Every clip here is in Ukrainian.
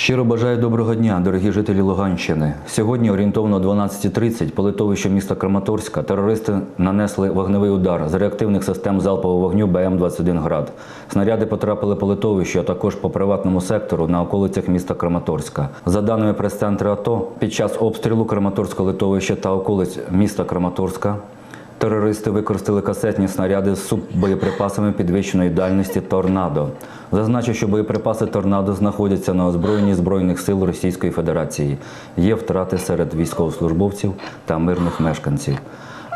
Щиро бажаю доброго дня, дорогі жителі Луганщини. Сьогодні орієнтовно о 12.30 по литовищу міста Краматорська терористи нанесли вогневий удар з реактивних систем залпового вогню БМ-21 «Град». Снаряди потрапили по литовищу, а також по приватному сектору на околицях міста Краматорська. За даними прес-центру АТО, під час обстрілу Краматорського литовища та околиць міста Краматорська Терористи використали касетні снаряди з суббоєприпасами підвищеної дальності Торнадо. Зазначу, що боєприпаси Торнадо знаходяться на озброєнні Збройних сил Російської Федерації. Є втрати серед військовослужбовців та мирних мешканців.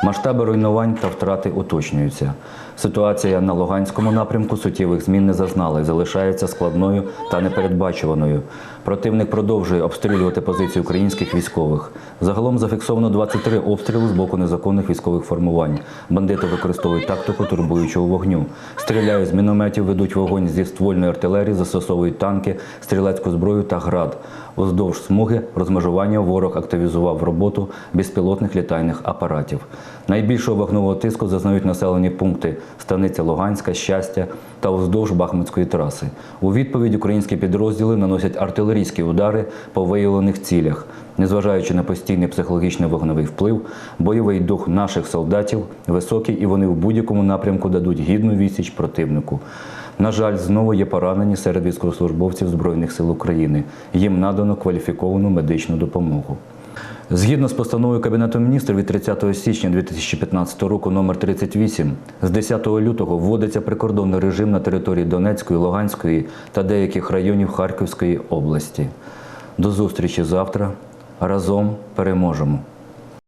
Масштаби руйнувань та втрати уточнюються. Ситуація на Луганському напрямку суттєвих змін не зазнала і залишається складною та непередбачуваною. Противник продовжує обстрілювати позиції українських військових. Загалом зафіксовано 23 обстріли з боку незаконних військових формувань. Бандити використовують тактику турбуючого вогню. Стріляють з мінометів, ведуть вогонь зі ствольної артилерії, застосовують танки, стрілецьку зброю та град. Уздовж смуги розмежування ворог активізував роботу безпілотних літальних апаратів. Найбільшого вогневого тиску зазнають населені пункти станиця Луганська, щастя та уздовж Бахмутської траси. У відповідь українські підрозділи наносять артилерійські удари по виявлених цілях. Незважаючи на постійний психологічний вогневий вплив, бойовий дух наших солдатів високий і вони в будь-якому напрямку дадуть гідну відсіч противнику. На жаль, знову є поранені серед військовослужбовців Збройних сил України. Їм надано кваліфіковану медичну допомогу. Згідно з постановою Кабінету міністрів від 30 січня 2015 року номер 38, з 10 лютого вводиться прикордонний режим на території Донецької, Луганської та деяких районів Харківської області. До зустрічі завтра. Разом переможемо.